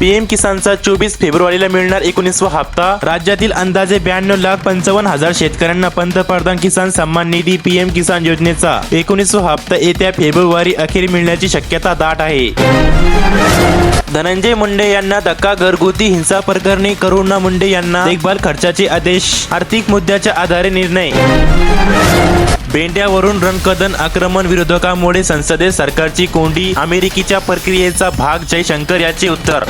PM किसानचा चोवीस फेब्रुवारीला मिळणार एकोणीसवा हप्ता. राज्यातील अंदाजे ब्याण्णव लाख पंचावन्न हजार शेतकऱ्यांना पंतप्रधान किसान सन्मान निधी पीएम किसान योजनेचा. एकोणीसवा हप्ता येत्या फेब्रुवारी अखेर मिळण्याची शक्यता दाट आहे. धनंजय मुंडे यांना धक्का घरगुती हिंसा प्रकरणी करुणा मुंडे यांना देखभाल खर्चाचे आदेश आर्थिक मुद्द्याच्या आधारे निर्णय. बेंड्यावरून रणकदन आक्रमण विरोधकामुळे संसदेत सरकारची कोंडी अमेरिकेच्या प्रक्रियेचा भाग जयशंकर याचे उत्तर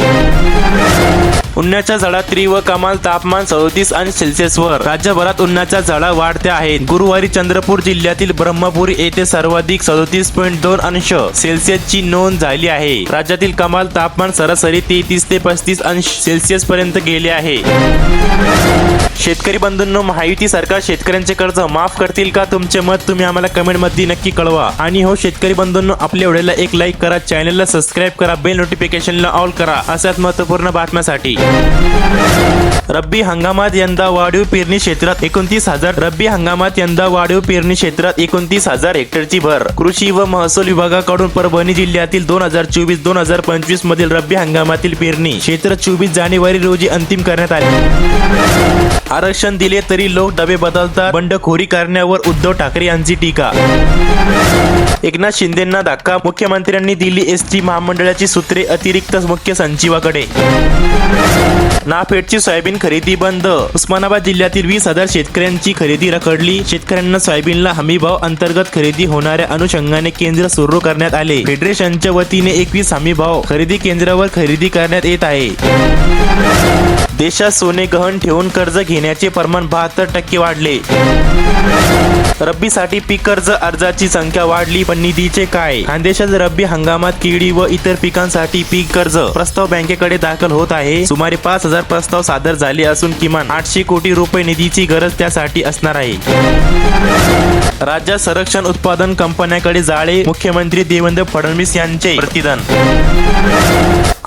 उन्हाच्या झळा व कमाल तापमान सदोतीस अंश सेल्सिअसवर. राज्यभरात उन्हाच्या झळा वाढत्या आहेत. गुरुवारी चंद्रपूर जिल्ह्यातील ब्रह्मपुरी येथे सर्वाधिक सदोतीस पॉईंट दोन अंश सेल्सिअसची नोंद झाली आहे. राज्यातील कमाल तापमान सरासरी तेहतीस ते पस्तीस अंश सेल्सिअस पर्यंत गेले आहे. शेतकरी बंधूंनो महायुती सरकार शेतकऱ्यांचे कर्ज माफ करतील का तुमचे मत तुम्ही आम्हाला कमेंटमध्ये नक्की कळवा. आणि हो शेतकरी बंधूंनो आपल्या व्हिडिओला एक लाईक करा चॅनलला सबस्क्राईब करा बेल नोटिफिकेशनला ऑल करा. अशाच महत्त्वपूर्ण बातम्यासाठी. रब्बी हंगामात यंदा वाढीव पेरणी क्षेत्रात एकोणतीस हजार. रब्बी हंगामात यंदा वाढीव पेरणी क्षेत्रात एकोणतीस हजार हेक्टरची भर. कृषी व महसूल विभागाकडून परभणी जिल्ह्यातील दोन हजार चोवीस दोन हजार पंचवीस मधील रब्बी हंगामातील पेरणी क्षेत्र चोवीस जानेवारी रोजी अंतिम करण्यात आले. आरक्षण दिले तरी लोक डबे बदलतात. बंडखोरी करण्यावर उद्धव ठाकरे यांची टीका. एकनाथ शिंदेना धक्का. मुख्यमंत्र्यांनी दिली एस टी महामंडळाची सूत्रे अतिरिक्त मुख्य सचिवाकडे. नाफेडची सोयाबीन खरेदी बंद. उस्मानाबाद जिल्ह्यातील वीस हजार शेतकऱ्यांची खरेदी रखडली. शेतकऱ्यांना सोयाबीनला हमीभाव अंतर्गत खरेदी होणाऱ्या अनुषंगाने केंद्र सुरू करण्यात आले. फेडरेशनच्या वतीने एकवीस हमीभाव खरेदी केंद्रावर खरेदी करण्यात येत आहे. देशात सोने गहन ठेवून कर्ज घेण्याचे प्रमाण बहात्तर टक्के वाढले. रब्बीसाठी पीक कर्ज अर्जाची संख्या वाढली पण निधीचे काय? खानदेशात रब्बी हंगामात केळी व इतर पिकांसाठी पीक कर्ज प्रस्ताव बँकेकडे दाखल होत आहे. सुमारे पाच हजार प्रस्ताव सादर झाले असून किमान आठशे कोटी रुपये निधीची गरज त्यासाठी असणार आहे. राज्यात संरक्षण उत्पादन कंपन्याकडे जाळे मुख्यमंत्री देवेंद्र फडणवीस यांचे प्रतिदान.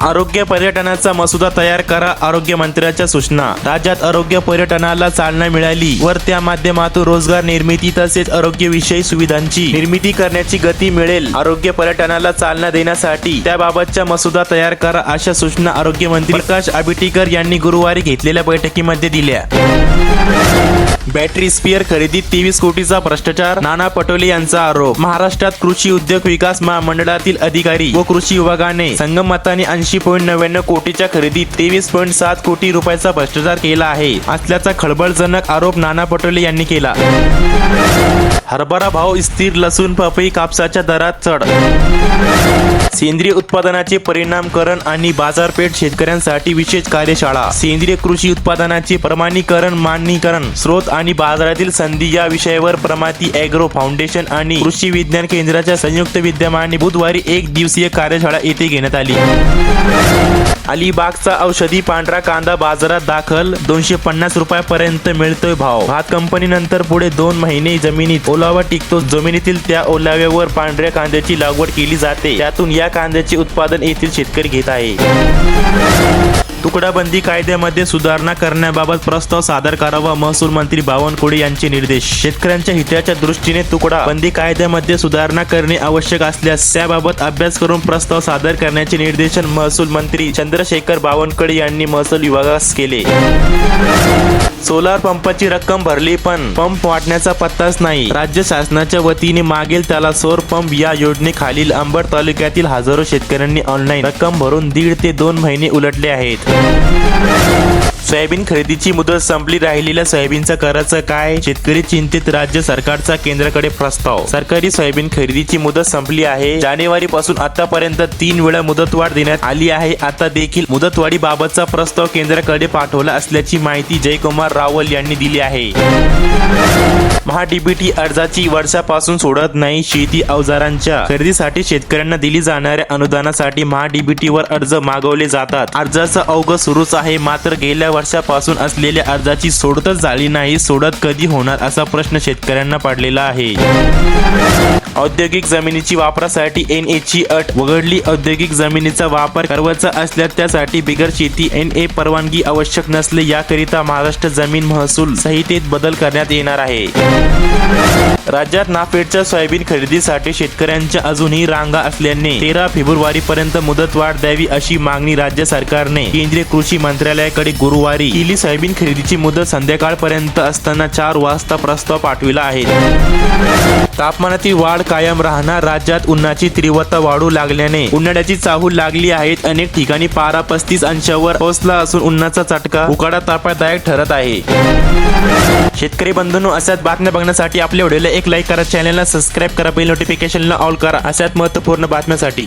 आरोग्य पर्यटनाचा मसुदा तयार करा आरोग्य मंत्र्याच्या सूचना. राज्यात आरोग्य पर्यटनाला चालना मिळाली. वर त्या माध्यमातून रोजगार निर्मिती तसेच आरोग्यविषयी सुविधांची निर्मिती करण्याची गती मिळेल. आरोग्य पर्यटनाला चालना देण्यासाठी त्याबाबतचा मसुदा तयार करा अशा सूचना आरोग्यमंत्री प्रकाश आबिटीकर यांनी गुरुवारी घेतलेल्या बैठकीमध्ये दिल्या. बॅटरी स्पियर खरेदीत तेवीस कोटीचा भ्रष्टाचार नाना पटोले यांचा आरोप. महाराष्ट्रात कृषी उद्योग विकास महामंडळातील अधिकारी व कृषी विभागाने संगमताने ऐंशी पॉईंट नव्याण्णव कोटीच्या खरेदीत तेवीस पॉईंट सात कोटी रुपयाचा भ्रष्टाचार केला आहे. असल्याचा खळबळजनक आरोप नाना पटोले यांनी केला. हरभरा भाव स्थिर लसूण पपई कापसाच्या दरात चढ. सेंद्रिय उत्पादनाचे परिणामकरण आणि बाजारपेठ शेतकऱ्यांसाठी विशेष कार्यशाळा. सेंद्रिय कृषी उत्पादनाचे प्रमाणीकरण मान्यकरण स्रोत आणि बाजारातील संधी या विषयावर प्रमाती अॅग्रो फाउंडेशन आणि कृषी विज्ञान केंद्राच्या संयुक्त विद्यमाने बुधवारी एक दिवसीय कार्यशाळा येथे घेण्यात आली. अलिबागचा औषधी पांढरा कांदा बाजारात दाखल. दोनशे पन्नास रुपयापर्यंत मिळतोय भाव. भात कंपनीनंतर पुढे दोन महिने जमिनीत ओलावा टिकतो. जमिनीतील त्या ओलाव्यावर पांढऱ्या कांद्याची लागवड केली जाते. त्यातून या कांद्याचे उत्पादन येथील शेतकरी घेत आहे. तुकडाबंदी कायद्यामध्ये सुधारणा करण्याबाबत प्रस्ताव सादर करावा महसूल मंत्री बावनकुळे यांचे निर्देश. शेतकऱ्यांच्या हिताच्या दृष्टीने तुकडा बंदी कायद्यामध्ये सुधारणा करणे आवश्यक असल्यास त्याबाबत अभ्यास करून प्रस्ताव सादर करण्याचे निर्देशन महसूल मंत्री चंद्रशेखर बावनकडे यांनी महसूल विभागास केले. सोलार पंपाची रक्कम भरली पण पंप वाटण्याचा पत्ताच नाही. राज्य शासनाच्या वतीने मागील त्याला सौर पंप या योजनेखालील अंबड तालुक्यातील हजारो शेतकऱ्यांनी ऑनलाईन रक्कम भरून दीड ते दोन महिने उलटले आहेत. सोयाबीन खरेदीची मुदत संपली. राहिलेल्या सोयाबीनचा करायचं काय? शेतकरी चिंतित. राज्य सरकारचा केंद्राकडे प्रस्ताव. सरकारी सोयाबीन खरेदीची मुदत संपली आहे. जानेवारी पासून आतापर्यंत तीन वेळा मुदतवाढ देण्यात आली आहे. आता देखील मुदतवाढी बाबतचा प्रस्ताव केंद्राकडे पाठवला असल्याची माहिती जयकुमार रावल यांनी दिली आहे. महाडीबीटी अर्जाची वर्षापासून सोडत नाही. शेती अवजारांच्या खरेदीसाठी शेतकऱ्यांना दिली जाणाऱ्या अनुदानासाठी महाडीबीटी वर अर्ज मागवले जातात. अर्जाचा अवघ सुरूच आहे. मात्र गेल्या वर्षापासून असलेल्या अर्जाची सोडतच झाली नाही सोडत कधी होणार असा प्रश्न शेतकऱ्यांना पडलेला आहे. औद्योगिक जमिनीची वापरासाठी एन ची अट वगळली. औद्योगिक जमिनीचा वापर करायचा असल्यास त्यासाठी बिगर शेती एन ए परवानगी आवश्यक नसले याकरिता महाराष्ट्र जमीन महसूल संहितेत बदल करण्यात येणार आहे. राज्यात नाफेडच्या सोयाबीन खरेदीसाठी शेतकऱ्यांच्या अजूनही रांगा असल्याने तेरा फेब्रुवारी पर्यंत मुदतवाढ द्यावी अशी मागणी राज्य सरकारने केंद्रीय कृषी मंत्रालयाकडे गुरुवार केली सोयाबीन खरेदीची मुदत संध्याकाळपर्यंत असताना चार वाजता प्रस्ताव पाठविला आहे. तापमानातील वाढ कायम राहणार राज्यात उन्हाची तीव्रता वाढू लागल्याने उन्हाळ्याची चाहूल लागली आहेत. अनेक ठिकाणी पारा पस्तीस अंशावर पोहोचला असून उन्हाचा चटका उकाडा तापादायक ठरत आहे. शेतकरी बंधूंनो अशाच बातम्या बघण्यासाठी आपल्या व्हिडिओला एक लाईक करा चॅनलला सबस्क्राईब करा बेल नोटिफिकेशनला ऑल करा. अशाच महत्त्वपूर्ण बातम्यासाठी.